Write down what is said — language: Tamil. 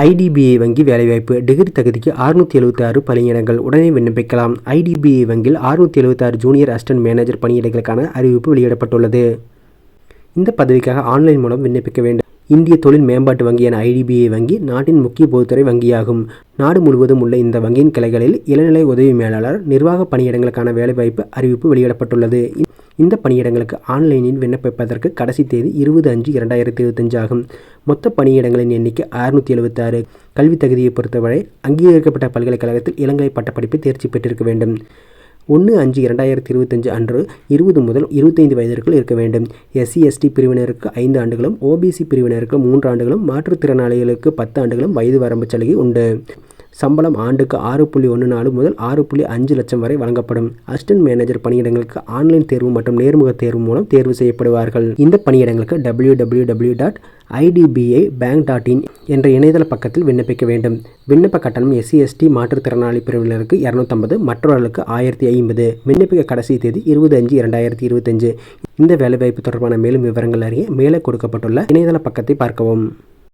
ஐடிபிஐ வங்கி வேலைவாய்ப்பு டிகிரி தகுதிக்கு அறுநூற்றி எழுபத்தாறு பணியிடங்கள் உடனே விண்ணப்பிக்கலாம். ஐடிபிஐ வங்கியில் அறுநூற்றி எழுபத்தாறு ஜூனியர் அசிஸ்டன்ட் மேனேஜர் பணியிடங்களுக்கான அறிவிப்பு வெளியிடப்பட்டுள்ளது. இந்த பதவிக்காக ஆன்லைன் மூலம் விண்ணப்பிக்க வேண்டும். இந்திய தொழில் மேம்பாட்டு வங்கியான ஐடிபிஐ வங்கி நாட்டின் முக்கிய பொதுத்துறை வங்கியாகும். நாடு முழுவதும் உள்ள இந்த வங்கியின் கிளைகளில் இளநிலை உதவி மேலாளர் நிர்வாக பணியிடங்களுக்கான வேலைவாய்ப்பு அறிவிப்பு வெளியிடப்பட்டுள்ளது. இந்த பணியிடங்களுக்கு ஆன்லைனில் விண்ணப்பிப்பதற்கு கடைசி தேதி இருபது அஞ்சு இரண்டாயிரத்தி இருபத்தஞ்சு ஆகும். மொத்த பணியிடங்களின் எண்ணிக்கை அறுநூற்றி எழுபத்தாறு கல்வி தகுதியை பொறுத்தவரை அங்கீகரிக்கப்பட்ட பல்கலைக்கழகத்தில் இளங்கலை பட்டப்படிப்பை தேர்ச்சி பெற்றிருக்க வேண்டும். ஒன்று அஞ்சு இரண்டாயிரத்தி இருபத்தஞ்சு அன்று இருபது முதல் இருபத்தைந்து வயதிற்குள் இருக்க வேண்டும். எஸ்சி எஸ்டி பிரிவினருக்கு ஐந்து ஆண்டுகளும் ஓபிசி பிரிவினருக்கு மூன்று ஆண்டுகளும் மாற்றுத்திறனாளிகளுக்கு பத்து ஆண்டுகளும் வயது வரம்பு சலுகை உண்டு. சம்பளம் ஆண்டுக்கு ஆறு புள்ளி ஒன்று நாலு முதல் ஆறு புள்ளி அஞ்சு லட்சம் வரை வழங்கப்படும். அசிஸ்டன்ட் மேனேஜர் பணியிடங்களுக்கு ஆன்லைன் தேர்வு மற்றும் நேர்முக தேர்வு மூலம் தேர்வு செய்யப்படுவார்கள். இந்த பணியிடங்களுக்கு W W W dot IDBI bank dot in என்ற இணையதள பக்கத்தில் விண்ணப்பிக்க வேண்டும். விண்ணப்ப கட்டணம் எஸ்சி எஸ்டி மாற்றுத்திறனாளி பிரிவினருக்கு இரநூத்தம்பது மற்றவர்களுக்கு ஆயிரத்தி ஐம்பது. விண்ணப்பிக்க கடைசி தேதி இருபது அஞ்சு இரண்டாயிரத்தி இருபத்தஞ்சு இந்த வேலைவாய்ப்பு தொடர்பான மேலும் விவரங்கள் அறிய மேலே கொடுக்கப்பட்டுள்ள இணையதள பக்கத்தை பார்க்கவும்.